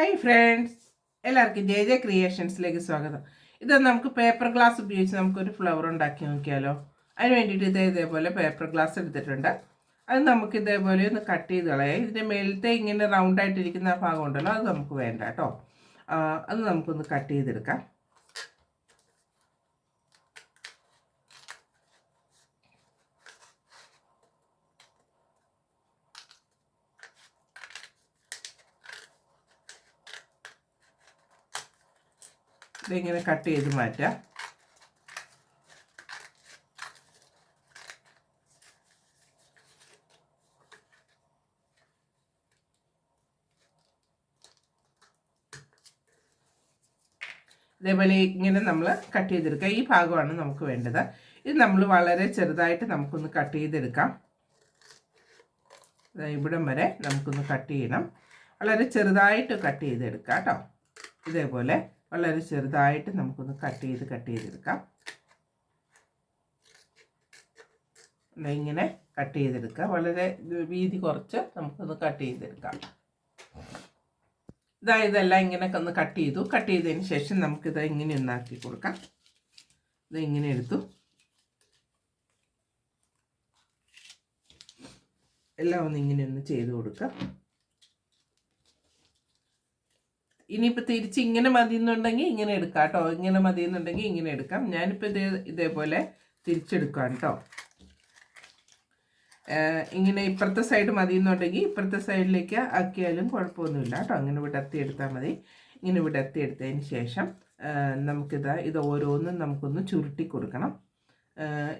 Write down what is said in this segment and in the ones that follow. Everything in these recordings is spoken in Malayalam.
ഹായ് ഫ്രണ്ട്സ് എല്ലാവർക്കും ജെ ജെ ക്രിയേഷൻസിലേക്ക് സ്വാഗതം. ഇത് നമുക്ക് പേപ്പർ ഗ്ലാസ് ഉപയോഗിച്ച് നമുക്കൊരു ഫ്ലവർ ഉണ്ടാക്കി നോക്കിയാലോ? അതിന് വേണ്ടിയിട്ട് ഇതേ ഇതേപോലെ പേപ്പർ ഗ്ലാസ് എടുത്തിട്ടുണ്ട്. അത് നമുക്ക് ഇതേപോലെ ഒന്ന് കട്ട് ചെയ്ത് കളയാം. ഇതിന്റെ മേലത്തെ ഇങ്ങനെ റൗണ്ട് ആയിട്ടിരിക്കുന്ന ആ ഭാഗം ഉണ്ടല്ലോ അത് നമുക്ക് വേണ്ട കേട്ടോ അത് നമുക്കൊന്ന് കട്ട് ചെയ്തെടുക്കാം. ഇതിങ്ങനെ കട്ട് ചെയ്ത് മാറ്റാം. ഇതേപോലെ ഇങ്ങനെ നമ്മൾ കട്ട് ചെയ്തെടുക്കുക ഈ ഭാഗമാണ് നമുക്ക് വേണ്ടത്. ഇത് നമ്മൾ വളരെ ചെറുതായിട്ട് നമുക്കൊന്ന് കട്ട് ചെയ്തെടുക്കാം. ഇവിടം വരെ നമുക്കൊന്ന് കട്ട് ചെയ്യണം. വളരെ ചെറുതായിട്ട് കട്ട് ചെയ്തെടുക്കാം കേട്ടോ. ഇതേപോലെ വളരെ ചെറുതായിട്ട് നമുക്കൊന്ന് കട്ട് ചെയ്ത് കട്ട് ചെയ്തെടുക്കാം. ഇങ്ങനെ കട്ട് ചെയ്തെടുക്കുക വളരെ വീതി കുറച്ച് നമുക്കൊന്ന് കട്ട് ചെയ്തെടുക്കാം. ഇതാ ഇതെല്ലാം ഇങ്ങനെ ഒന്ന് കട്ട് ചെയ്തു. കട്ട് ചെയ്തതിന് ശേഷം നമുക്കിത് ഇങ്ങനെ ഒന്നാക്കി കൊടുക്കാം. ഇത് ഇങ്ങനെ എടുത്തു. എല്ലാം ഒന്ന് ഇങ്ങനെ ഒന്ന് ചെയ്ത് കൊടുക്കാം. ഇനിയിപ്പോൾ തിരിച്ച് ഇങ്ങനെ മതി എന്നുണ്ടെങ്കിൽ ഇങ്ങനെ എടുക്കാം കേട്ടോ. ഇങ്ങനെ മതി എന്നുണ്ടെങ്കിൽ ഇങ്ങനെ എടുക്കാം. ഞാനിപ്പോൾ ഇതേ ഇതേപോലെ തിരിച്ചെടുക്കാം കേട്ടോ. ഇങ്ങനെ ഇപ്പുറത്തെ സൈഡ് മതി എന്നുണ്ടെങ്കിൽ ഇപ്പുറത്തെ സൈഡിലേക്ക് ആക്കിയാലും കുഴപ്പമൊന്നുമില്ല കേട്ടോ. അങ്ങനെ വിടർത്തി എടുത്താൽ മതി. ഇങ്ങനെ വിടർത്തി എടുത്തതിന് ശേഷം നമുക്കിത് ഇത് ഓരോന്നും നമുക്കൊന്ന് ചുരുട്ടി കൊടുക്കണം.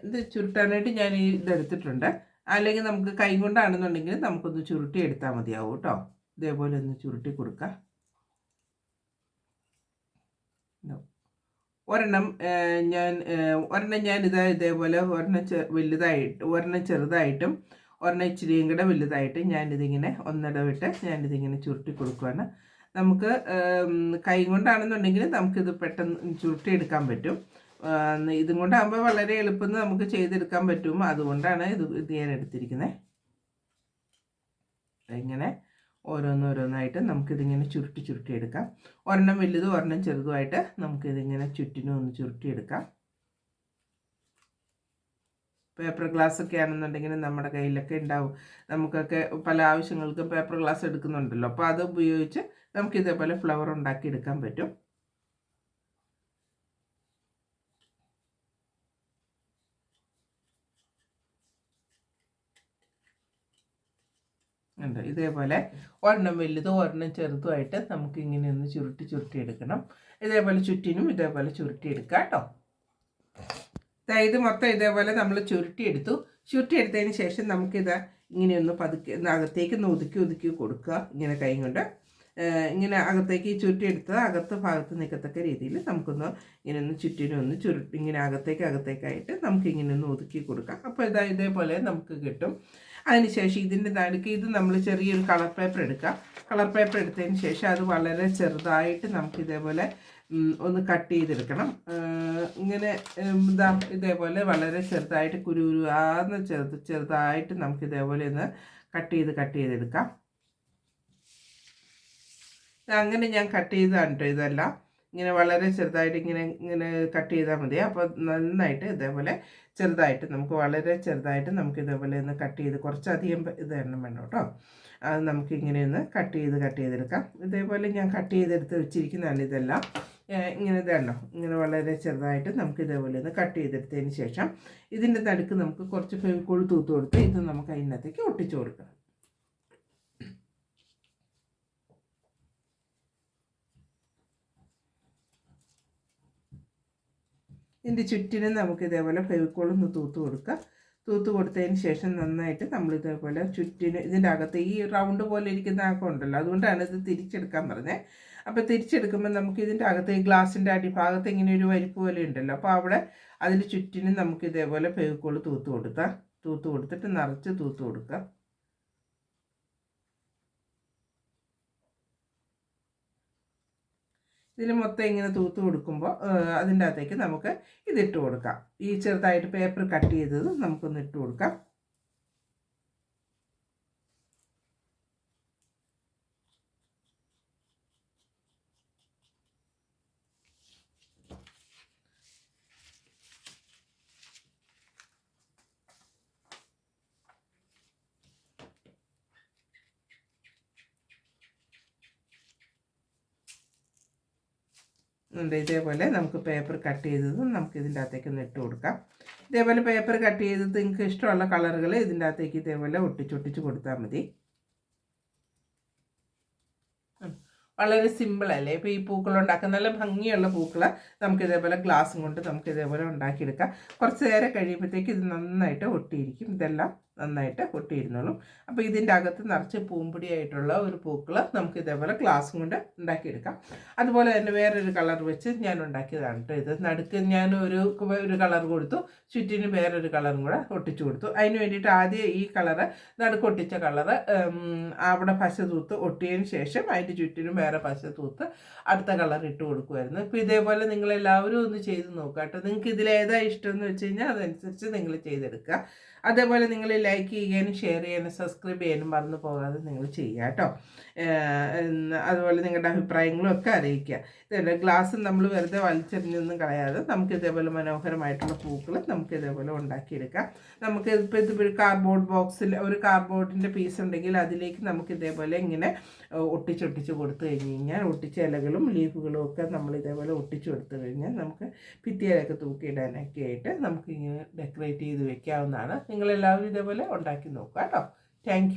ഇത് ചുരുട്ടാനായിട്ട് ഞാൻ ഇതെടുത്തിട്ടുണ്ട് അല്ലെങ്കിൽ നമുക്ക് കൈ കൊണ്ടാണെന്നുണ്ടെങ്കിൽ നമുക്കൊന്ന് ചുരുട്ടി എടുത്താൽ മതിയാവും കേട്ടോ. ഇതേപോലെ ഒന്ന് ചുരുട്ടി കൊടുക്കാം ഇതോ. ഒരെണ്ണം ഞാൻ ഒരെണ്ണം ഞാൻ ഇതാ ഇതേപോലെ ഒരെണ്ണം ചെ വലുതായിട്ട് ഒരെണ്ണം ചെറുതായിട്ടും ഒരെണ്ണം ഇച്ചിരിയും കൂടെ വലുതായിട്ട് ഞാനിതിങ്ങനെ ഒന്നിടവിട്ട് ഞാനിതിങ്ങനെ ചുരുട്ടി കൊടുക്കുകയാണ് നമുക്ക് കൈ കൊണ്ടാണെന്നുണ്ടെങ്കിൽ നമുക്കിത് പെട്ടെന്ന് ചുരുട്ടി എടുക്കാൻ പറ്റും ഇതും കൊണ്ടാകുമ്പോൾ വളരെ എളുപ്പം നമുക്ക് ചെയ്തെടുക്കാൻ പറ്റും. അതുകൊണ്ടാണ് ഇത് ഇത് ഞാൻ എടുത്തിരിക്കുന്നത്. ഇങ്ങനെ. ഓരോന്നോരോന്നായിട്ട് നമുക്കിതിങ്ങനെ ചുരുട്ടി ചുരുട്ടി എടുക്കാം. ഒരെണ്ണം വലുതും ഒരെണ്ണം ചെറുതുമായിട്ട് നമുക്കിതിങ്ങനെ ചുറ്റിനും ഒന്ന് ചുരുട്ടിയെടുക്കാം പേപ്പർ ഗ്ലാസ് ഒക്കെ ആണെന്നുണ്ടെങ്കിൽ നമ്മുടെ കയ്യിലൊക്കെ ഉണ്ടാവും. നമുക്കൊക്കെ പല ആവശ്യങ്ങൾക്കും പേപ്പർ ഗ്ലാസ് എടുക്കുന്നുണ്ടല്ലോ. അപ്പോൾ അത് ഉപയോഗിച്ച് നമുക്ക് ഇതേപോലെ ഫ്ലവർ ഉണ്ടാക്കി എടുക്കാൻ പറ്റും. ഉണ്ട്. ഇതേപോലെ ഒരെണ്ണം വലുതും ഒരെണ്ണം ചെറുതുമായിട്ട് നമുക്ക് ഇങ്ങനെ ഒന്ന് ചുരുട്ടി ചുരുട്ടി എടുക്കണം. ഇതേപോലെ ചുറ്റിനും ഇതേപോലെ ചുരുട്ടി എടുക്കാം കേട്ടോ. ഇത് മൊത്തം ഇതേപോലെ നമ്മൾ ചുരുട്ടിയെടുത്തു ചുരുട്ടിയെടുത്തതിന് ശേഷം നമുക്കിത് ഇങ്ങനെയൊന്ന് പതുക്കെ അകത്തേക്ക് ഒന്ന് ഒതുക്കി ഒതുക്കി കൊടുക്കുക. ഇങ്ങനെ കൈ കൊണ്ട് ഇങ്ങനെ അകത്തേക്ക് ചുറ്റിയെടുത്ത് അകത്ത് ഭാഗത്ത് നിൽക്കത്തക്ക രീതിയിൽ നമുക്കൊന്ന് ഇങ്ങനെ ഒന്ന് ചുറ്റിനും ഒന്ന് ചുരുട്ടി ഇങ്ങനെ അകത്തേക്ക് അകത്തേക്കായിട്ട് നമുക്ക് ഇങ്ങനെ ഒന്ന് ഒതുക്കി കൊടുക്കാം. അപ്പോൾ ഇതാ ഇതേപോലെ നമുക്ക് കിട്ടും. അതിനുശേഷം ഇതിന്റെ നടുക്ക് ഇത് നമ്മൾ ചെറിയൊരു കളർ പേപ്പർ എടുക്കാം. കളർ പേപ്പർ എടുത്തതിന് ശേഷം അത് വളരെ ചെറുതായിട്ട് നമുക്ക് ഇതേപോലെ ഒന്ന് കട്ട് ചെയ്തെടുക്കണം. ഇങ്ങനെ ഇതാ ഇതേപോലെ വളരെ ചെറുതായിട്ട് കുരുകുരുവാന്ന് ചെറുത് ചെറുതായിട്ട് നമുക്ക് ഇതേപോലെ ഒന്ന് കട്ട് ചെയ്ത് കട്ട് ചെയ്തെടുക്കാം. അങ്ങനെ ഞാൻ കട്ട് ചെയ്തതാണ് കേട്ടോ ഇതെല്ലാം. ഇങ്ങനെ വളരെ ചെറുതായിട്ട് ഇങ്ങനെ ഇങ്ങനെ കട്ട് ചെയ്താൽ മതി. അപ്പോൾ നന്നായിട്ട് ഇതേപോലെ ചെറുതായിട്ട് നമുക്ക് വളരെ ചെറുതായിട്ട് നമുക്ക് ഇതേപോലെ ഒന്ന് കട്ട് ചെയ്ത് കുറച്ചധികം ഇത് എണ്ണം വേണം കേട്ടോ അത് നമുക്ക് ഇങ്ങനെ ഒന്ന് കട്ട് ചെയ്ത് കട്ട് ചെയ്തെടുക്കാം. ഇതേപോലെ ഞാൻ കട്ട് ചെയ്തെടുത്ത് വെച്ചിരിക്കുന്നതാണ് ഇതെല്ലാം. ഇങ്ങനെ ഇതാണോ ഇങ്ങനെ വളരെ ചെറുതായിട്ട് നമുക്ക് ഇതേപോലെ ഒന്ന് കട്ട് ചെയ്തെടുത്തതിന് ശേഷം ഇതിന്റെ നടുക്ക് നമുക്ക് കുറച്ച് ഫെവിക്കോൾ തൂത്ത് കൊടുത്ത് ഇത് നമുക്ക് അതിനകത്തേക്ക് ഒട്ടിച്ചു കൊടുക്കണം. ഇതിന്റെ ചുറ്റിനും നമുക്ക് ഇതേപോലെ ഫെവിക്കോളൊന്ന് തൂത്ത് കൊടുക്കുക തൂത്ത് കൊടുത്തതിന് ശേഷം നന്നായിട്ട് നമ്മൾ ഇതേപോലെ ചുറ്റിന് ഇതിന്റെ അകത്ത് ഈ റൗണ്ട് പോലെ ഇരിക്കുന്ന ആക്കം ഉണ്ടല്ലോ അതുകൊണ്ടാണ് ഇത് തിരിച്ചെടുക്കാൻ പറഞ്ഞത് അപ്പോൾ തിരിച്ചെടുക്കുമ്പോൾ നമുക്ക് ഇതിന്റെ അകത്ത് ഈ ഗ്ലാസിന്റെ അടിഭാഗത്ത് ഇങ്ങനെ ഒരു വരിപ്പ് പോലെ ഉണ്ടല്ലോ അപ്പോൾ അവിടെ അതിന്റെ ചുറ്റിനും നമുക്ക് ഇതേപോലെ ഫെവിക്കോൾ തൂത്ത് കൊടുക്കാം. തൂത്ത് കൊടുത്തിട്ട് നിറച്ച് തൂത്ത് കൊടുക്കുക ഇതിൽ മൊത്തം ഇങ്ങനെ തൂത്ത് കൊടുക്കുമ്പോൾ അതിന്റെ അകത്തേക്ക് നമുക്ക് ഇതിട്ട് കൊടുക്കാം. ഈ ചെറുതായിട്ട് പേപ്പർ കട്ട് ചെയ്തത് നമുക്കൊന്ന് ഇട്ട് കൊടുക്കാം. ഇതേപോലെ നമുക്ക് പേപ്പർ കട്ട് ചെയ്തതും നമുക്ക് ഇതിന്റെ അകത്തേക്ക് ഒന്ന് ഇട്ട് കൊടുക്കാം. ഇതേപോലെ പേപ്പർ കട്ട് ചെയ്തത് നിങ്ങൾക്ക് ഇഷ്ടമുള്ള കളറുകൾ ഇതിന്റെ അകത്തേക്ക് ഇതേപോലെ ഒട്ടിച്ചൊട്ടിച്ച് കൊടുത്താൽ മതി. വളരെ സിമ്പിളല്ലേ ഇപ്പോൾ ഈ പൂക്കൾ ഉണ്ടാക്കാൻ നല്ല ഭംഗിയുള്ള പൂക്കൾ നമുക്ക് ഇതേപോലെ ഗ്ലാസും കൊണ്ട് നമുക്ക് ഇതേപോലെ ഉണ്ടാക്കിയെടുക്കാം. കുറച്ച് നേരം കഴിയുമ്പോഴത്തേക്ക് ഇത് നന്നായിട്ട് ഒട്ടിയിരിക്കും. ഇതെല്ലാം നന്നായിട്ട് ഒട്ടിയിരുന്നോളും അപ്പോൾ ഇതിന്റെ അകത്ത് നിറച്ച് പൂമ്പൊടിയായിട്ടുള്ള ഒരു പൂക്കൾ നമുക്ക് ഇതേപോലെ ഗ്ലാസ് കൊണ്ട് ഉണ്ടാക്കിയെടുക്കാം. അതുപോലെ തന്നെ വേറൊരു കളർ വെച്ച് ഞാൻ ഉണ്ടാക്കിയതാണ് കേട്ടോ ഇത്. നടുക്ക് ഞാൻ ഒരു ഒരു കളർ കൊടുത്തു. ചുറ്റിന് വേറൊരു കളറും കൂടെ ഒട്ടിച്ചു കൊടുത്തു. അതിന് വേണ്ടിയിട്ട് ആദ്യം ഈ കളറ് നടുക്ക് ഒട്ടിച്ച കളറ് അവിടെ പശ തൂത്ത് ഒട്ടിയതിന് ശേഷം അതിന്റെ ചുറ്റിനും വേറെ പശ തൂത്ത് അടുത്ത കളർ ഇട്ട് കൊടുക്കുമായിരുന്നു ഇപ്പോൾ ഇതേപോലെ നിങ്ങളെല്ലാവരും ഒന്ന് ചെയ്ത് നോക്കാം കേട്ടോ നിങ്ങൾക്ക് ഇതിലേതാ ഇഷ്ടം എന്ന് വെച്ച് കഴിഞ്ഞാൽ അതനുസരിച്ച് നിങ്ങൾ ചെയ്തെടുക്കുക. അതേപോലെ നിങ്ങൾ ലൈക്ക് ചെയ്യാനും ഷെയർ ചെയ്യാനും സബ്സ്ക്രൈബ് ചെയ്യാനും മറന്നു പോകാതെ നിങ്ങൾ ചെയ്യുക കേട്ടോ അതുപോലെ നിങ്ങളുടെ അഭിപ്രായങ്ങളും ഒക്കെ അറിയിക്കുക. ഇതല്ലേ? ഗ്ലാസ്സിൽ നമ്മൾ വെറുതെ വലിച്ചെറിഞ്ഞൊന്നും കളയാതെ നമുക്ക് ഇതേപോലെ മനോഹരമായിട്ടുള്ള പൂക്കൾ നമുക്ക് ഇതേപോലെ ഉണ്ടാക്കിയെടുക്കാം. നമുക്ക് ഇപ്പോൾ ഇതിപ്പോൾ ഒരു കാർഡ്ബോർഡ് ബോക്സിൽ ഒരു കാർഡ്ബോർഡിന്റെ പീസ് ഉണ്ടെങ്കിൽ അതിലേക്ക് നമുക്ക് ഇതേപോലെ ഇങ്ങനെ ഒട്ടിച്ചൊട്ടിച്ച് കൊടുത്തു കഴിഞ്ഞ് കഴിഞ്ഞാൽ ഒട്ടിച്ച ഇലകളും ലീഫുകളും ഒക്കെ നമ്മൾ ഇതേപോലെ ഒട്ടിച്ചു കൊടുത്തു കഴിഞ്ഞാൽ നമുക്ക് ഭിത്തിയിലൊക്കെ തൂക്കിയിടാനൊക്കെ ആയിട്ട് നമുക്ക് ഇങ്ങനെ ഡെക്കറേറ്റ് ചെയ്ത് വെക്കാവുന്നതാണ്. നിങ്ങളെല്ലാവരും ഇതേപോലെ ഉണ്ടാക്കി നോക്കുക കേട്ടോ. താങ്ക്